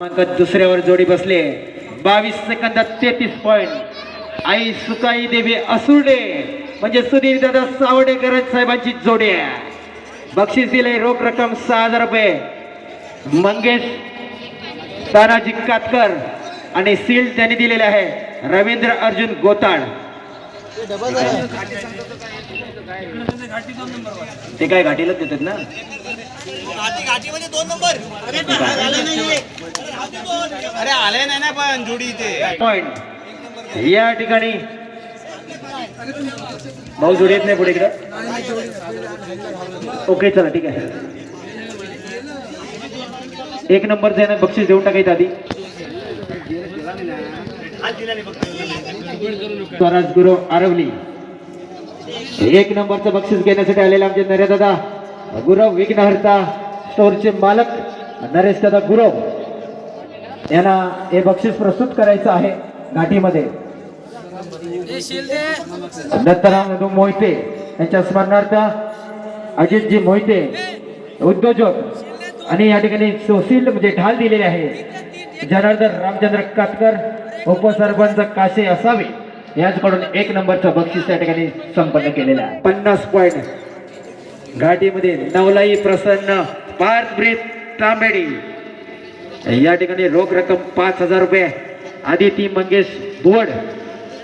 क्रमांक दुसऱ्यावर जोडी बसले. बावीस सेकंदात तेहतीस पॉईंट आई सुकाई देवी असुर्डे म्हणजे सुधीर दादा सावडेकर साहेबांची जोडी आहे. बक्षीस दिले रोख रक्कम सहा हजार रुपये. मंगेश तानाजी कातकर आणि सील त्यांनी दिलेले आहे. रवींद्र अर्जुन गोताळ. ते काय घाटीलाच देतात ना? घाटी घाटीमध्ये दोन नंबर. अरे आले नाही अरे आले नाही ना पण जोडी इथे. पॉइंट या ठिकाणी भाऊ जोडी येत नाही पुढे इकडं. ओके चला ठीक आहे. एक नंबरचं आहे ना बक्षीस देऊन टाकायचं आधी. स्वराज गुरु आरवली. एक नंबरचं बक्षीस घेण्यासाठी आलेले आमचे नरेश दादा गुरव विघ्नहर्ता. स्टोअरचे मालक नरेश दादा गुरव यांना हे बक्षीस प्रस्तुत करायचं आहे घाटीमध्ये. दत्तराम मोहिते यांच्या स्मरणार्थ अजितजी मोहिते उद्योजक आणि या ठिकाणी सोशील म्हणजे ढाल दिलेले आहे. जनार्दन रामचंद्र कातकर उपसरपंच काशे असावे यांच्याकडून एक नंबरचं बक्षीस त्या ठिकाणी संपन्न केलेलं आहे. पन्नास पॉईंट घाटीमध्ये नवलाई प्रसन्न पार्थ तांबेडी. या ठिकाणी रोख रक्कम पाच हजार रुपये आदिती मंगेश बोड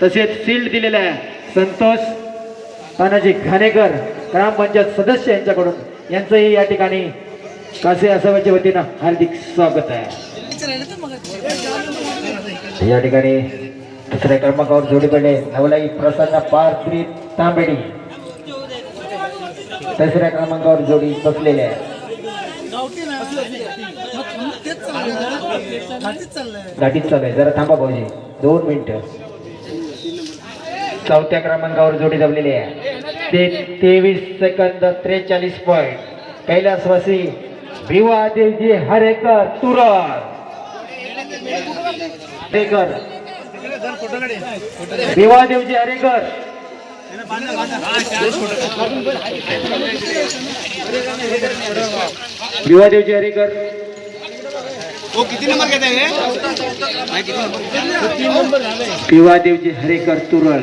तसेच सील्ड दिलेला आहे. संतोष तानाजी घाणेकर ग्रामपंचायत सदस्य यांच्याकडून. यांचंही या ठिकाणी कासे असाव्याच्या वतीनं हार्दिक स्वागत आहे. या ठिकाणी दुसऱ्या क्रमांकावर जोडी पडले. नवलाई प्रसन्न पार्थ तांबेडी. तिसऱ्या क्रमांकावर जोडी बसलेली आहे. गाडीत चालू आहे जरा. थांबा भाऊजी. दोन मिनिटं. चौथ्या क्रमांकावर जोडी जमलेली आहे. ते तेवीस सेकंद त्रेचाळीस पॉइंट कैलासवासी भिवा देवजी हरेकर तुरळ. हरेकर. भिवा देवजी हरेकर. भिवा देवजी हरेकर. हो किती नंबर घेत आहे नाही, किती नंबर भिवा देवजी हरेकर तुरळ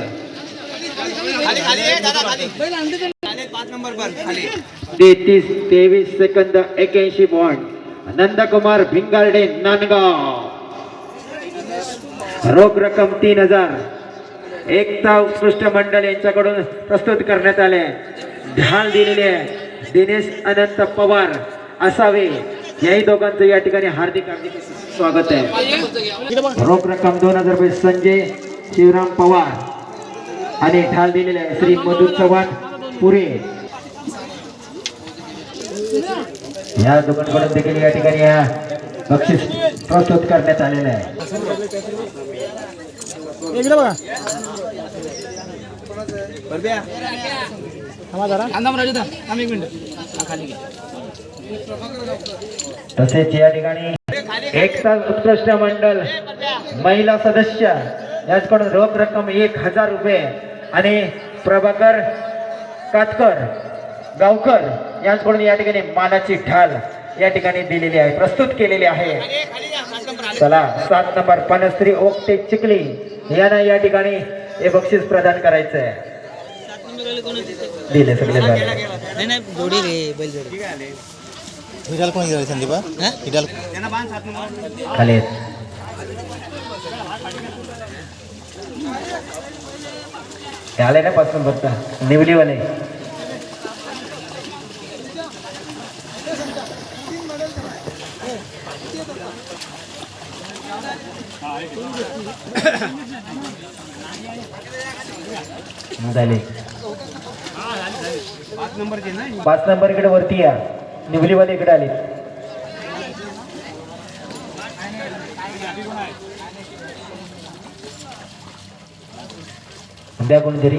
तेहतीस तेवीस सेकंद एक्याऐंशी पॉइंट नंदकुमार भिंगारडे नांदगाव. रोख रक्कम तीन हजार. एकता उत्कृष्ट मंडळ यांच्याकडून प्रस्तुत करण्यात आले ढाल दिलेले आहे. दिनेश अनंत पवार असावे. याही दोघांचं या ठिकाणी हार्दिक हार्दिक स्वागत आहे. रोख रक्कम दोन हजार रुपये संजय शिवराम पवार आणि ढाल दिलेले आहे श्री मधु चव्हाण पुरे. या दोघांकडून देखील या ठिकाणी या बक्षीस प्रस्तुत करण्यात आलेलं आहे. तसेच या ठिकाणी एकता उत्कृष्ट मंडळ महिला सदस्य याचकडून रोख रक्कम एक हजार रुपये आणि प्रभाकर कातकर गावकर यांच्याकडून या ठिकाणी मानाची ढाल. या ठिकाणी दिलेली आहे प्रस्तुत केलेली आहे. चला सात नंबर पनस्त्री ओकटे चिखली यांना या ठिकाणी हे बक्षीस प्रदान करायचं आहे दिले सगळे आले हिडाल कोण गेला संदीपा? हिडाल त्यांना बांध सात नंबर खाली. आहेत. आले ना पाच नंबरचा निवलीवाले. झाले. पाच पाच नंबर इकडे वरती या. निवलीवाले इकडे आले. द्या कोणीतरी.